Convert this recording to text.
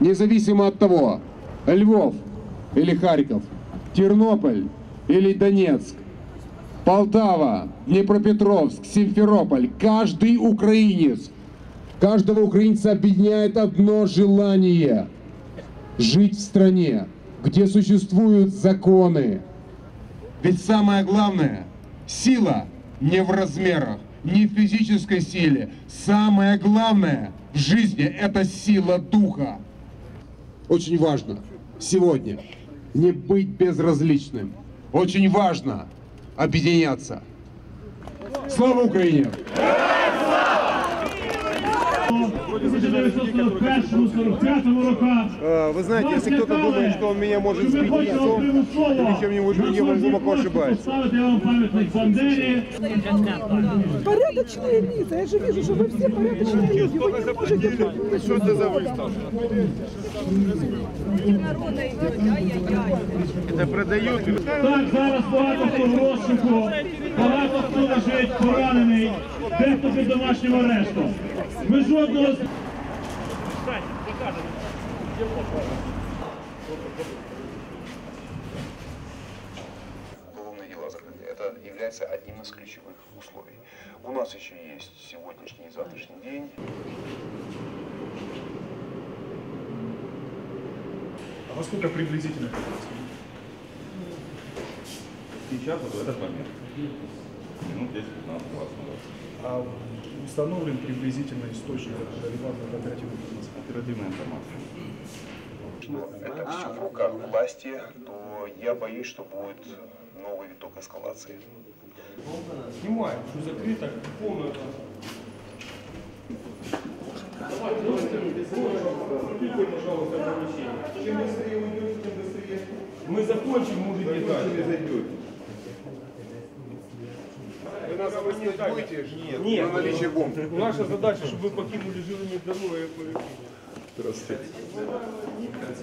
Независимо от того, Львов или Харьков, Тернополь или Донецк, Полтава, Днепропетровск, Симферополь, каждый украинец, каждого украинца объединяет одно желание – жить в стране, где существуют законы. Ведь самое главное – сила не в размерах, не в физической силе. Самое главное в жизни – это сила духа. Очень важно сегодня не быть безразличным. Очень важно объединяться. Слава Украине! 1941-45 роках. Э, Вы знаете, если кто-то думает, что он меня может сбить яйцом или чем-нибудь другим, он глубоко ошибается. Порядочные лица. Я же вижу, что вы все порядочные люди. Вы не можете Что это за выставка? Это продают? Так, зараз багато хто в розшуку, багато хто лежить поранений, дехто під домашнім арештом. Ми жодного з уголовные дела закрыты. Это является одним из ключевых условий. У нас еще есть сегодняшний и завтрашний день. А во сколько приблизительно? Сейчас, вот в этот момент. Минут 10, 15, 20 назад. А установлен приблизительно источник релевантных оперативных информаций? Оперативная информация. Что это все в руках власти, то я боюсь, что будет новый виток эскалации. Снимай, что закрыто, полное. Чем быстрее уйдете, тем быстрее. Мы закончим, мужики, дальше. Вы нас обвинить будете? Нет. Нет. На наличие бомб. Наша задача, чтобы вы покинули живыми и здоровыми. Активно